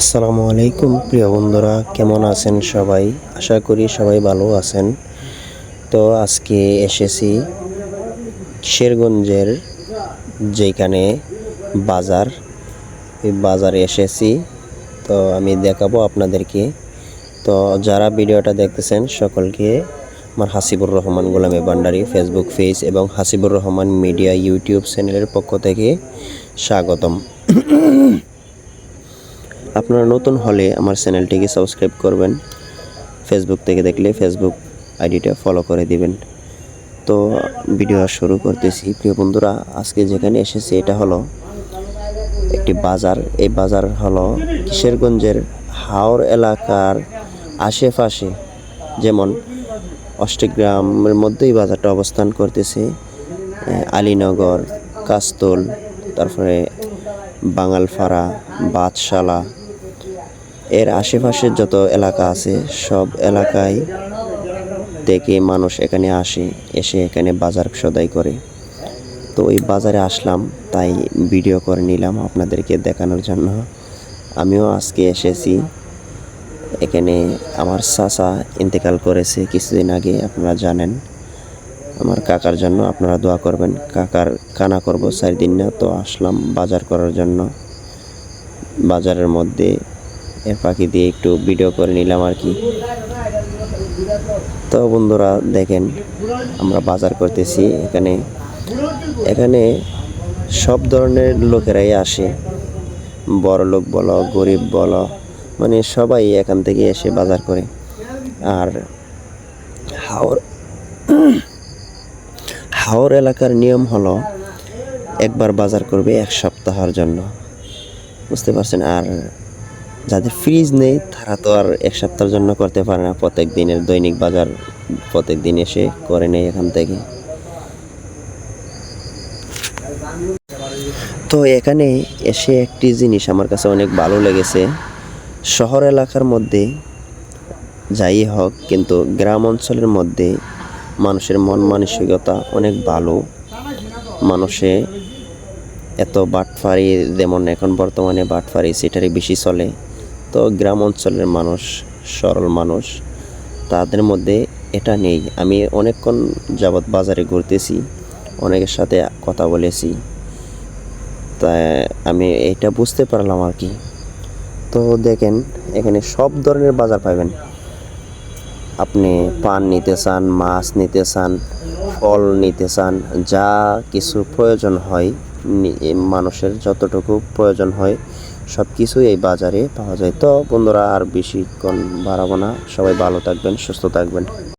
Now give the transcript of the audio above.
আসসালামু আলাইকুম, প্রিয় বন্ধুরা, কেমন আছেন সবাই? আশা করি সবাই ভালো আছেন। তো আজকে এসেছি শেরগঞ্জের যেখানে বাজার। এই বাজারে এসেছি। তো আমি দেখাবো আপনাদেরকে। তো যারা ভিডিওটা দেখতেছেন, সকলকে আমার হাসিবুর রহমান গোলামে ভান্ডারি ফেসবুক পেজ এবং হাসিবুর রহমান মিডিয়া ইউটিউব চ্যানেলের পক্ষ থেকে স্বাগতম। আপনারা নতুন হলে আমার চ্যানেলটিকে সাবস্ক্রাইব করবেন। ফেসবুক থেকে দেখলে ফেসবুক আইডিটা ফলো করে দিবেন। তো ভিডিও শুরু করতেছি। প্রিয় বন্ধুরা, আজকে যেখানে এসেছি এটা হলো একটি বাজার। এই বাজার হলো কিশোরগঞ্জের হাওর এলাকার আশেপাশে। যেমন অষ্টগ্রামের মধ্যেই বাজারটা অবস্থান করতেছে। আলীনগর, কাস্তল, তারপরে বাঙালপাড়া, বাদশালা এর আশেপাশের যত এলাকা আছে, সব এলাকায় থেকে মানুষ এখানে আসে, এসে এখানে বাজার সদাই করে। তো ওই বাজারে আসলাম, তাই ভিডিও করে নিলাম আপনাদেরকে দেখানোর জন্য। আমিও আজকে এসেছি। এখানে আমার চাচা ইন্তেকাল করেছে কিছুদিন আগে, আপনারা জানেন। আমার কাকার জন্য আপনারা দোয়া করবেন। কাকার কানা করব চার দিন না, তো আসলাম বাজার করার জন্য। বাজারের মধ্যে পাখি দিয়ে একটু ভিডিও করে নিলাম আর কি। তো বন্ধুরা দেখেন, আমরা বাজার করতেছি এখানে। এখানে সব ধরনের লোকেরাই আসে। বড় লোক বলো, গরিব বলো মানে সবাই এখান থেকে এসে বাজার করে। আর হাওর হাওর এলাকার নিয়ম হলো একবার বাজার করবে এক সপ্তাহের জন্য। বুঝতে পারছেন? আর যাদের ফ্রিজ নেই, তারা তো আর এক সপ্তাহের জন্য করতে পারে না। প্রত্যেক দিনের দৈনিক বাজার প্রত্যেক দিন এসে করে নেয় এখান থেকে। তো এখানে এসে একটি জিনিস আমার কাছে অনেক ভালো লেগেছে। শহর এলাকার মধ্যে যাই হোক, কিন্তু গ্রাম অঞ্চলের মধ্যে মানুষের মন মানসিকতা অনেক ভালো। মানুষে এত বাটফারি, যেমন এখন বর্তমানে বাটফারি, সেটারই বেশি চলে। তো গ্রাম অঞ্চলের মানুষ, সরল মানুষ, তাদের মধ্যে এটা নেই। আমি অনেকক্ষণ যাবৎ বাজারে ঘুরতেছি, অনেকের সাথে কথা বলেছি। তা আমি এটা বুঝতে পারলাম আর কি। তো দেখেন, এখানে সব ধরনের বাজার পাবেন। আপনি পান নিতে চান, মাছ নিতে চান, ফল নিতে চান, যা কিছু প্রয়োজন হয় মানুষের যতটুকু প্রয়োজন হয় সব কিছুই এই বাজারে পাওয়া যায়। তো বন্ধুরা, আর বেশিক্ষণ বাড়াবো না। সবাই ভালো থাকবেন, সুস্থ থাকবেন।